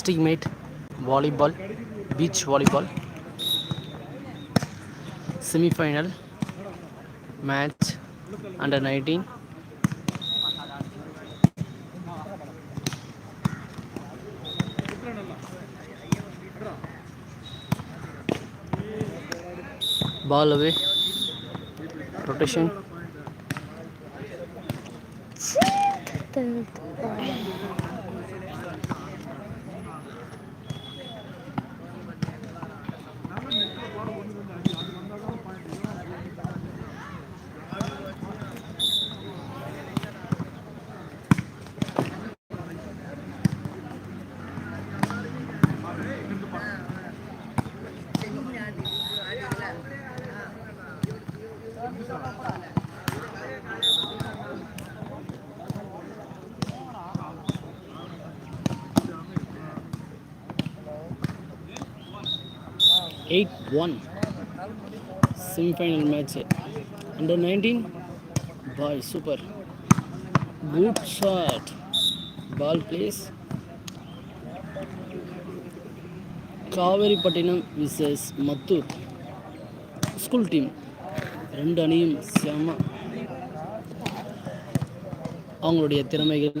District meet volleyball beach volleyball semifinal match under nineteen ball away. Rotation. Eight one. Semifinal match under nineteen boys super good shot ball place Kaveripattinam versus Mathur school team ரெண்டு அணியும் செம அவங்களுடைய திறமைகள்.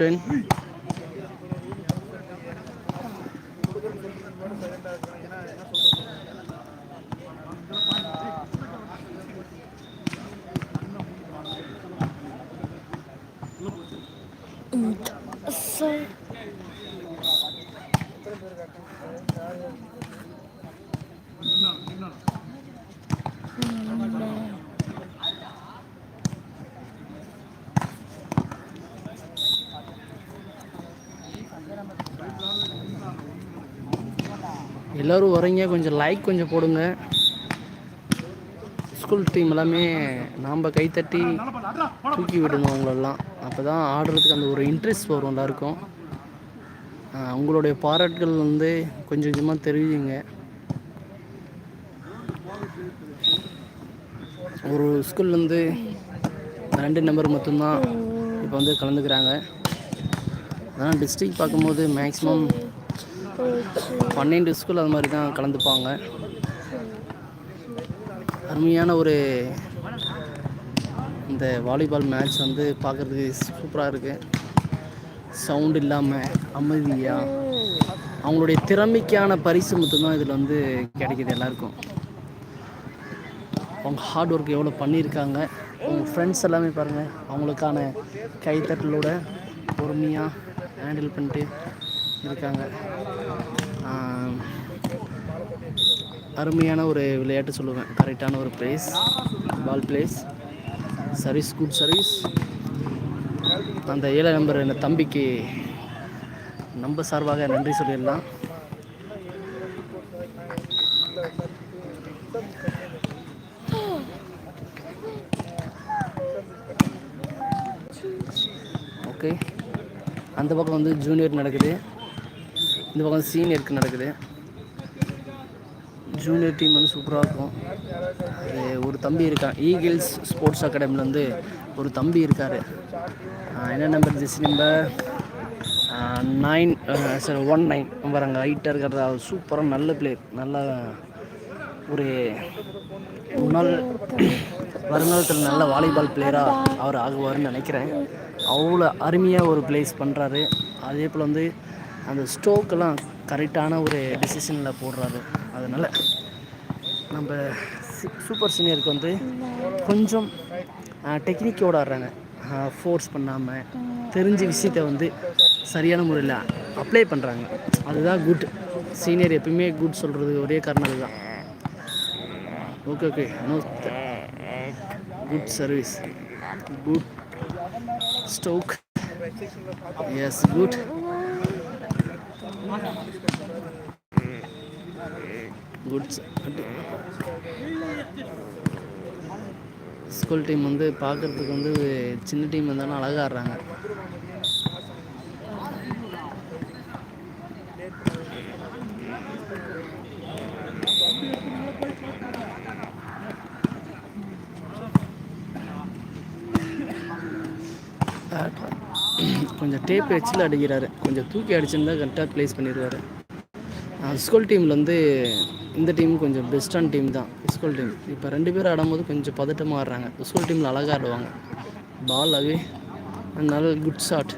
Captain எல்லோரும் வரீங்க கொஞ்சம் like கொஞ்சம் போடுங்க. ஸ்கூல் டீம் எல்லாமே நாம் கைத்தட்டி தூக்கி விடணும் அவங்களெல்லாம். அப்போ தான் ஆடுறதுக்கு அந்த ஒரு இன்ட்ரெஸ்ட் வரும் எல்லாருக்கும். உங்களுடைய பாராட்டுகள் வந்து கொஞ்சம் கொஞ்சமாக தெரிவிங்க. ஒரு ஸ்கூல்லேருந்து ரெண்டு நம்பர் மட்டும்தான் இப்போ வந்து கலந்துக்கிறாங்க. ஆனால் டிஸ்ட்ரிக்ட் பார்க்கும்போது மேக்ஸிமம் பன்னெண்டு ஸ்கூல் அது மாதிரி தான் கலந்துப்பாங்க. அருமையான ஒரு இந்த வாலிபால் மேட்ச் வந்து பார்க்குறதுக்கு சூப்பராக இருக்குது சவுண்ட் இல்லாமல் அமைதியாக அவங்களுடைய திறமைக்கான பரிசு மட்டும்தான் இதில் வந்து கிடைக்கிது எல்லாருக்கும். அவங்க ஹார்ட் ஒர்க் எவ்வளோ பண்ணியிருக்காங்க. அவங்க ஃப்ரெண்ட்ஸ் எல்லாமே பாருங்கள் அவங்களுக்கான கைத்தட்டலோட பொறுமையாக ஹேண்டில் பண்ணிட்டு இருக்காங்க. அருமையான ஒரு விளையாட்டு சொல்லுவேன். கரெக்டான ஒரு place ball place service good service அந்த ஏழை நம்பர் இந்த தம்பிக்கு நம்ம சார்பாக நன்றி சொல்லிடலாம். ஓகே அந்த பக்கம் வந்து ஜூனியர் நடக்குது. இந்த பக்கம் சீனியருக்கு நடக்குது. ஜூனியர் டீம் வந்து சூப்பராக இருக்கும். அது ஒரு தம்பி இருக்கான். ஈகிள்ஸ் ஸ்போர்ட்ஸ் அகாடமிலேருந்து ஒரு தம்பி இருக்கார். என்ன number jersey number nine sir one nine number அங்கே ஹைட்டாக இருக்கிறது அவர் சூப்பராக நல்ல பிளேயர் நல்ல ஒரு முன்னாள் வருங்காலத்தில் நல்ல வாலிபால் பிளேயராக அவர் ஆகுவார்னு நினைக்கிறேன். அவ்வளோ அருமையாக ஒரு பிளேஸ் பண்ணுறாரு அதே போல் வந்து அந்த ஸ்ட்ரோக்கெல்லாம் கரெக்டான ஒரு டெசிஷனில் போடுறாரு. அதனால் நம்ம சூப்பர் சீனியருக்கு வந்து கொஞ்சம் டெக்னிக்கோட ஆடுறாங்க ஃபோர்ஸ் பண்ணாமல் தெரிஞ்ச விஷயத்தை வந்து சரியான முறையில் அப்ளை பண்ணுறாங்க அதுதான் குட் சீனியர் எப்பயுமே குட் சொல்கிறது ஒரே காரணம் அதுதான். Okay okay no good service good stroke yes good goods school team வந்து பார்க்குறதுக்கு வந்து சின்ன டீம் இருந்தாலும் அழகா ஆடுறாங்க கொஞ்சம் டேப் வச்சில் அடிக்கிறாரு. கொஞ்சம் தூக்கி அடிச்சிருந்தா கரெக்டாக ப்ளேஸ் பண்ணிடுவார். ஸ்கூல் டீமில் வந்து இந்த டீம் கொஞ்சம் பெஸ்ட்டான டீம் தான் ஸ்கூல் டீம் இப்போ ரெண்டு பேரும் ஆடும்போது கொஞ்சம் பதட்டமாக ஆடுறாங்க. ஸ்கூல் டீமில் அழகாக ஆடுவாங்க. பால் அவே நல்ல குட் ஷாட்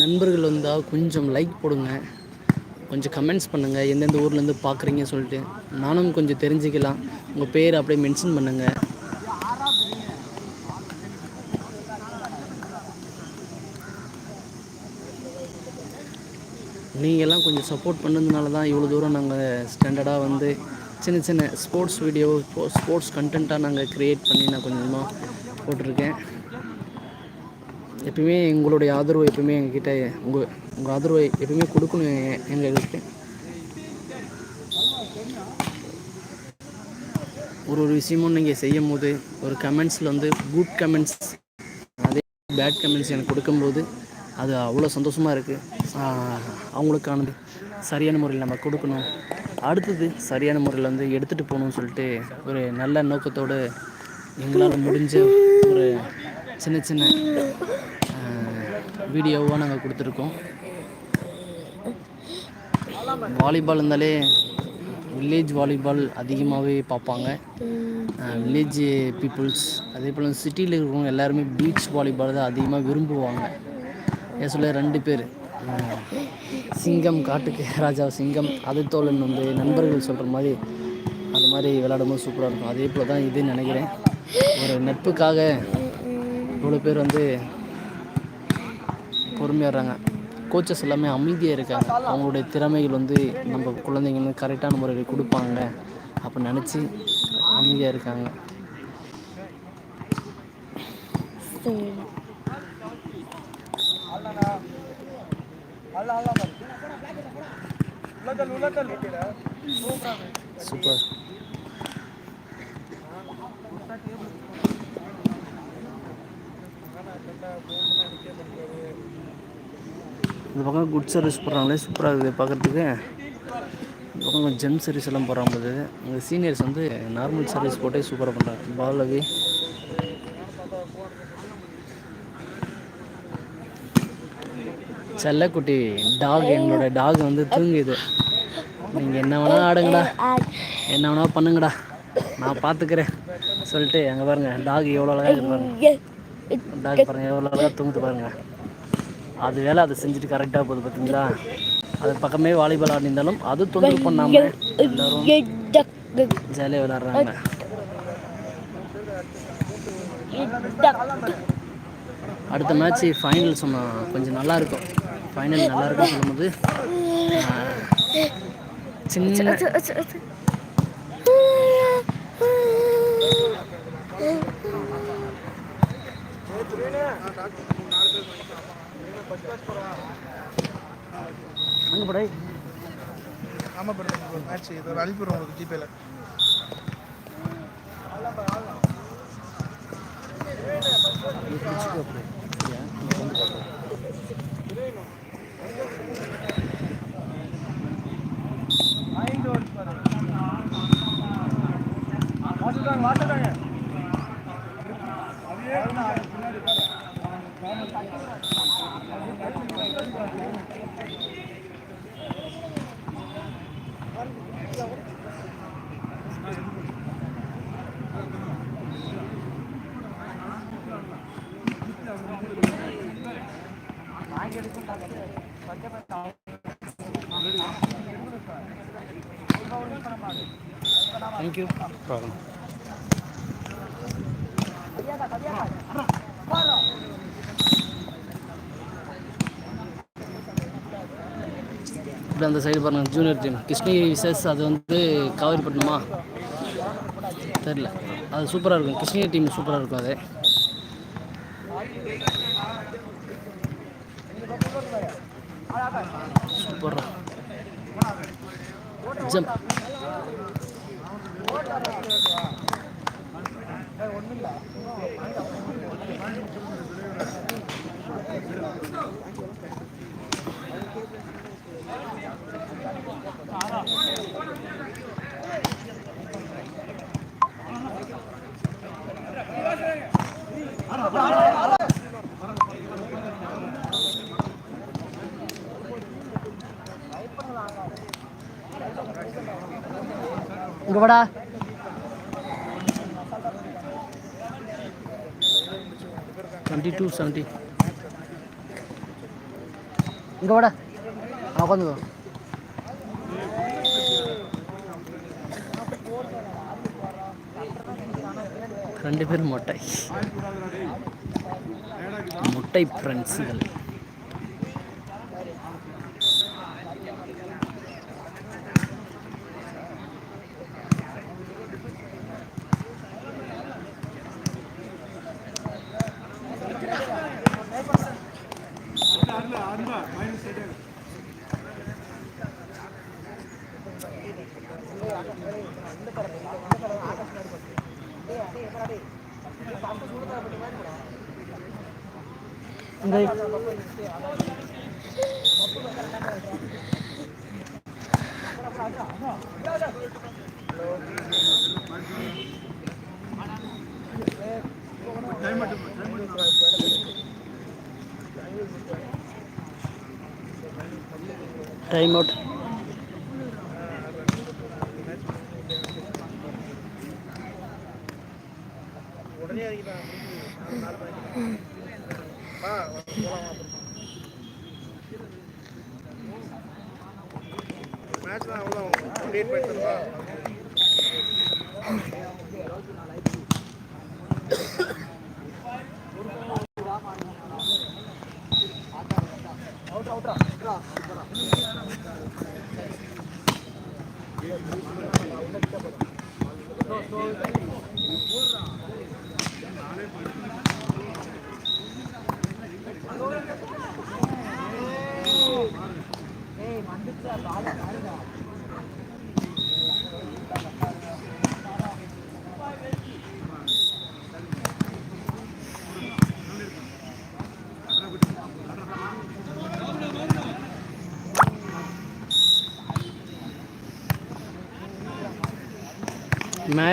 நண்பர்கள் வந்தால் கொஞ்சம் லைக் போடுங்க. கொஞ்சம் கமெண்ட்ஸ் பண்ணுங்கள் எந்தெந்த ஊர்லேருந்து பார்க்குறீங்க சொல்லிட்டு நானும் கொஞ்சம் தெரிஞ்சுக்கலாம். உங்கள் பேர் அப்படியே மென்ஷன் பண்ணுங்கள் நீங்கள்லாம் கொஞ்சம் சப்போர்ட் பண்ணதுனால தான் இவ்வளோ தூரம் நாங்கள் ஸ்டாண்டர்டாக வந்து சின்ன சின்ன ஸ்போர்ட்ஸ் வீடியோ ஸ்போர்ட்ஸ் கண்டென்ட்டாக நாங்கள் க்ரியேட் பண்ணி நான் கொஞ்சம் கொஞ்சமாக போட்டிருக்கேன். எப்பயுமே எங்களுடைய ஆதரவு எப்பயுமே எங்ககிட்ட உங்கள் உங்கள் ஆதரவை எப்பயுமே கொடுக்கணும் எங்களுக்கு ஒரு ஒரு விஷயமும் நீங்கள் செய்யும் போது ஒரு கமெண்ட்ஸில் வந்து குட் கமெண்ட்ஸ் அதே பேட் கமெண்ட்ஸ் எனக்கு கொடுக்கும்போது அது அவ்வளோ சந்தோஷமாக இருக்குது அவங்களுக்கானது சரியான முறையில் நம்ம கொடுக்கணும். அடுத்தது சரியான முறையில் வந்து எடுத்துகிட்டு போகணும்னு சொல்லிட்டு ஒரு நல்ல நோக்கத்தோடு எங்களால் முடிஞ்ச ஒரு சின்ன சின்ன வீடியோவாக நாங்கள் கொடுத்துருக்கோம். வாலிபால் இருந்தாலே வில்லேஜ் வாலிபால் அதிகமாகவே பார்ப்பாங்க. வில்லேஜ் பீப்புள்ஸ் அதே போல் சிட்டியில் இருக்கிறவங்க எல்லாருமே பீச் வாலிபால் தான் அதிகமாக விரும்புவாங்க. ஏன் சொல்ல ரெண்டு பேர். சிங்கம் காட்டுக்கு ராஜா சிங்கம் அது தோழன் வந்து நண்பர்கள் சொல்கிற மாதிரி அந்த மாதிரி விளையாடும்போது சூப்பராக இருக்கும். அதே போல் தான் இது நினைக்கிறேன். ஒரு நட்புக்காக இவ்வளோ பேர் வந்து பொறுமையாடுறாங்க. கோச்சஸ் எல்லாமே அமைதியாக இருக்காங்க. அவங்களுடைய திறமைகள் வந்து நம்ம குழந்தைங்க வந்து கரெக்டான முறையில் கொடுப்பாங்க அப்போ நினச்சி அமைதியாக இருக்காங்க. சூப்பர். இந்த பக்கம் குட் சர்வீஸ் போடுறாங்களே சூப்பராக இருக்குது பார்க்குறதுக்கு. இந்த பக்கம் ஜெம் சர்வீஸ் எல்லாம் போடுறாங்க போது சீனியர்ஸ் வந்து நார்மல் சர்வீஸ் போட்டே சூப்பராக பண்ணுறாங்க பால் அவி செல்லக்குட்டி டாக் எங்களோட டாக் வந்து தூங்குது. நீங்கள் என்ன வேணால் ஆடுங்கடா. என்ன வேணால் பண்ணுங்கடா. நான் பார்த்துக்கிறேன் சொல்லிட்டு அங்கே பாருங்க டாக் எவ்வளோ அழகாக பாருங்க. டாக் பாருங்க எவ்வளோ அழகாக தூங்குது பாருங்க. அது வேலை அதை செஞ்சுட்டு கரெக்டாக போகுது பார்த்தீங்களா அது பக்கமே வாலிபால் ஆடினாலும் அது தொந்தரவு பண்ணாமல் எல்லாரும் ஜாலியாக விளாட்றாங்க அடுத்த மேட்ச் ஃபைனல் சொன்னால் கொஞ்சம் நல்லா இருக்கும். ஃபைனல் நல்லா இருக்கும் சொல்லும்போது சின்ன அங்கே படை ஆமாம் மேட்ச் இதோ அனுப்பிடுவோம் உங்களுக்கு ஜிபேல Thank you. Problem. இப்படி அந்த சைடு பாருங்கள் ஜூனியர் டீம் கிருஷ்ணகிரி விசஸ் அது வந்து காவேரிப்பட்டினமா தெரில அது சூப்பராக இருக்கும். கிருஷ்ணகிரி டீம் சூப்பராக இருக்கும் அது. சூப்பர் ஜம்ப் இங்கே வாடா. டுவெண்ட்டி டூ செவன்ட்டி இங்கே வாடா. உட்காந்துக்கோ ரெண்டு பேரும் மொட்டை. முட்டை ஃப்ரெண்ட்ஸுகள் டைம் அவுட்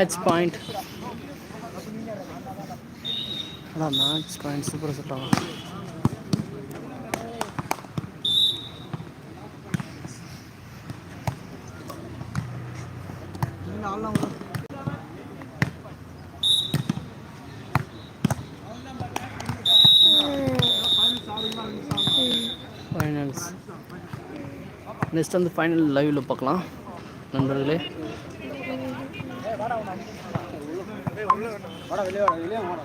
மேட்ச் பாயிண்ட் அதான் மேட்ச் பாயிண்ட் சூப்பராக ஆகும் ஃபைனல்ஸ் நெக்ஸ்ட் வந்து ஃபைனல் லைவில் பார்க்கலாம் நண்பர்களே. வாடா வெளியே வாடா வெளியே வாடா